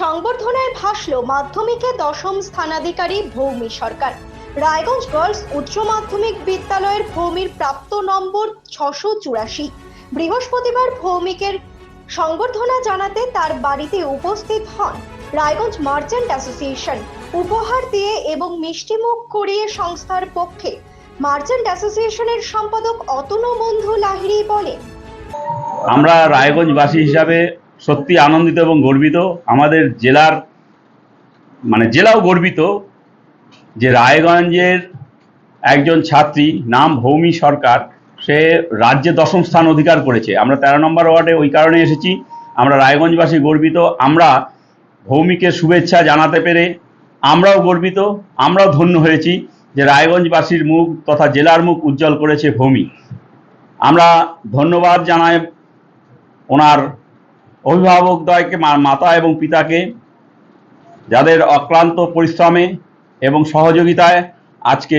সংবর্ধনায় ভাসল মাধ্যমিকে দশম স্থানাধিকারী ভৌমি সরকার। রায়গঞ্জ গার্লস উচ্চ মাধ্যমিক বিদ্যালয়ের ভৌমির প্রাপ্ত নম্বর ছশো চুরাশি। বৃহস্পতিবার ভৌমিকের সংবর্ধনা জানাতে তার বাড়িতে উপস্থিত হন রায়গঞ্জ মার্চেন্ট অ্যাসোসিয়েশন। উপহার দিয়ে এবং মিষ্টিমুখ করিয়ে সংস্থার পক্ষে মার্চেন্ট অ্যাসোসিয়েশনের সম্পাদক অতনু বন্ধু লাহিড়ী বলেন, আমরা রায়গঞ্জবাসী হিসাবে সত্যি আনন্দিত এবং গর্বিত। আমাদের জেলার মানে জেলাও গর্বিত যে রায়গঞ্জের একজন ছাত্রী, নাম ভৌমি সরকার, সে রাজ্যে দশম স্থান অধিকার করেছে। আমরা তেরো নম্বর ওয়ার্ডে ওই কারণে এসেছি। আমরা রায়গঞ্জবাসী গর্বিত। আমরা ভৌমিকে শুভেচ্ছা জানাতে পেরে আমরাও গর্বিত। আমরাও ধন্য হয়েছি যে রায়গঞ্জবাসীর মুখ তথা জেলার মুখ উজ্জ্বল করেছে ভৌমি। আমরা ধন্যবাদ জানাই ওনার অভিভাবকদ্বয়কে মাতা এবং পিতাকে যাদের অক্লান্ত পরিশ্রমে এবং সহযোগিতায় আজকে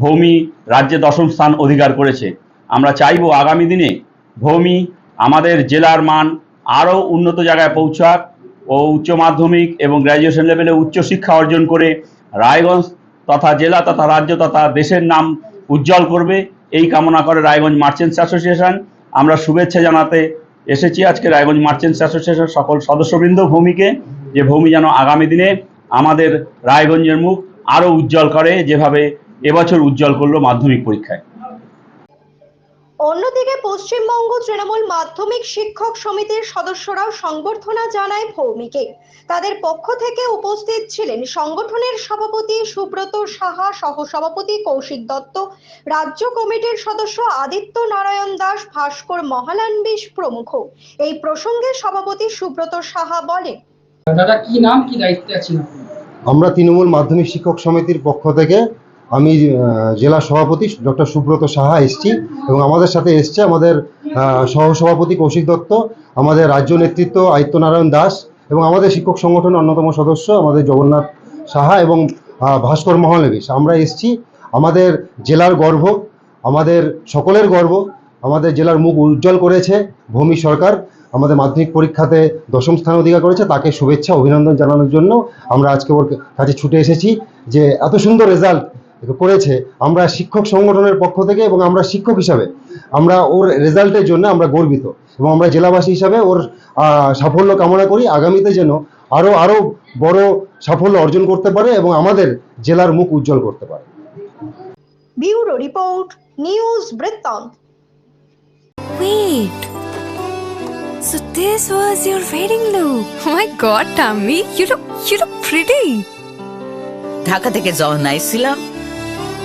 ভৌমি রাজ্যে দশম স্থান অধিকার করেছে। আমরা চাইব আগামী দিনে ভৌমি আমাদের জেলার মান আরও উন্নত জায়গায় পৌঁছাক ও উচ্চ মাধ্যমিক এবং গ্র্যাজুয়েশন লেভেলে উচ্চশিক্ষা অর্জন করে রায়গঞ্জ তথা জেলা তথা রাজ্য তথা দেশের নাম উজ্জ্বল করবে। এই কামনা করে রায়গঞ্জ মার্চেন্টস অ্যাসোসিয়েশন। আমরা শুভেচ্ছা জানাতে এসেছি আজকে রায়গঞ্জ মার্চেন্টস অ্যাসোসিয়েশন সকল সদস্যবৃন্দ ভূমিকে, যে ভূমি যেন আগামী দিনে আমাদের রায়গঞ্জের মুখ আরও উজ্জ্বল করে, যেভাবে এবছর উজ্জ্বল করল মাধ্যমিক পরীক্ষায়। অন্যদিকে পশ্চিমবঙ্গ তৃণমূল মাধ্যমিক শিক্ষক সমিতির সদস্যরাও সংবর্ধনা জানায় ভৌমিকে। তাদের পক্ষ থেকে উপস্থিত ছিলেন সংগঠনের সভাপতি সুব্রত সাহা সহসভাপতি কৌশিক দত্ত রাজ্য কমিটির সদস্য আদিত্য নারায়ণ দাস ভাস্কর মহালানবিশ প্রমুখ। এই প্রসঙ্গে সভাপতি সুব্রত সাহা বলেন দাদা কি নাম কি দায়িত্বে আছেন আমরা তৃণমূল মাধ্যমিক শিক্ষক সমিতির পক্ষ থেকে আমি জেলা সভাপতি ডক্টর সুব্রত সাহা এসছি এবং আমাদের সাথে এসছে আমাদের সহসভাপতি কৌশিক দত্ত, আমাদের রাজ্য নেতৃত্ব আদিত্যনারায়ণ দাস এবং আমাদের শিক্ষক সংগঠনের অন্যতম সদস্য আমাদের জগন্নাথ সাহা এবং ভাস্কর মহানবীশ আমরা এসছি, আমাদের জেলার গর্ব, আমাদের সকলের গর্ব, আমাদের জেলার মুখ উজ্জ্বল করেছে ভূমি সরকার, আমাদের মাধ্যমিক পরীক্ষাতে দশম স্থান অধিকার করেছে, তাকে শুভেচ্ছা, অভিনন্দন জানানোর জন্য আমরা আজকে ওর কাছে ছুটে এসেছি যে এত সুন্দর রেজাল্ট করেছে আমরা শিক্ষক সংগঠনের পক্ষ থেকে এবং আমরা শিক্ষক হিসাবে আমরা ওর রেজাল্টের জন্য আমরা গর্বিত এবং আমরা জেলাবাসী হিসাবে ওর সাফল্য কামনা করি আগামীতে যেন আরও আরও বড় সাফল্য অর্জন করতে পারে এবং আমাদের জেলার মুখ উজ্জ্বল করতে পারে ব্যুরো রিপোর্ট নিউজ বৃত্তান্ত Wait. So this was your wedding look. Oh my god, Tammy, you look you look pretty. Dhaka থেকে যখন আইছিলাম